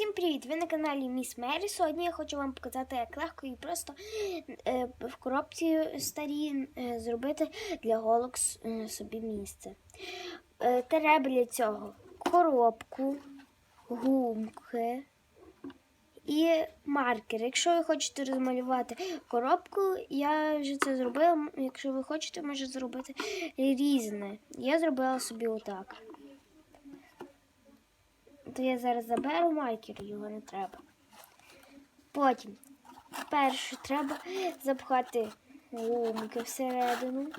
Всім привіт! Ви на каналі Міс Мері. Сьогодні я хочу вам показати, як легко і просто е, в коробці старі е, зробити для голок е, собі місце. Е, треба для цього коробку, гумки і маркер. Якщо ви хочете розмалювати коробку, я вже це зробила. Якщо ви хочете, можете зробити різне. Я зробила собі отак. То я зараз заберу маркер, його не треба. Потім перше треба запхати гумки всередину.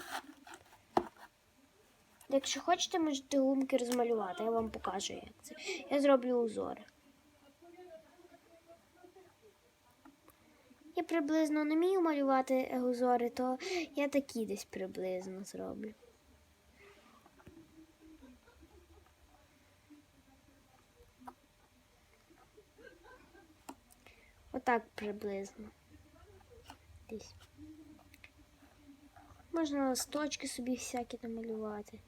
Якщо хочете, можете гумки розмалювати, я вам покажу, як це. Я зроблю узори. Я приблизно не вмію малювати узори, то я такі десь приблизно зроблю. Отак приблизно. Десь. Можна листочки собі всякі намалювати.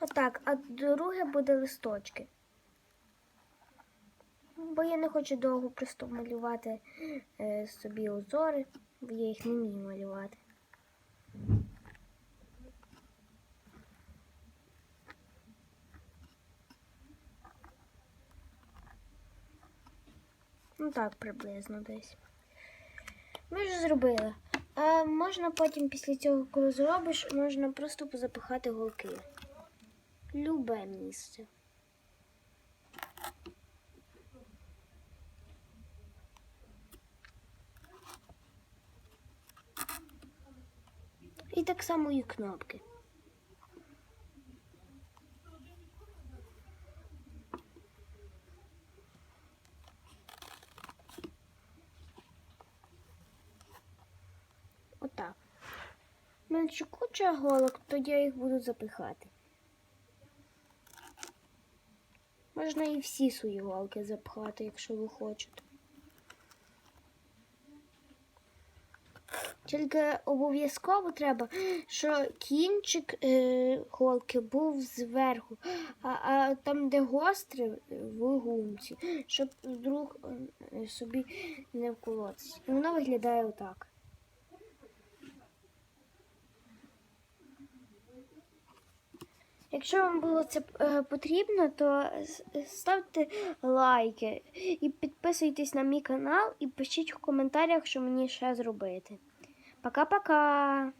Отак, а друге буде листочки. Бо я не хочу довго просто малювати е, собі узори, бо я їх не вмію малювати. Ну так, приблизно десь. Ми вже зробили. А можна потім після цього, коли зробиш, можна просто позапихати голки. Любе місце. І так само і кнопки. Отак. У мене ще куча голок, то я їх буду запихати. Можна і всі свої голки запхати, якщо ви хочете. Тільки обов'язково треба, що кінчик е, голки був зверху, а, а там, де гостре, в гумці, щоб вдруг е, собі не вколотися. І воно виглядає отак. Якщо вам було це е, потрібно, то ставте лайки і підписуйтесь на мій канал і пишіть в коментарях, що мені ще зробити. Пока-пока!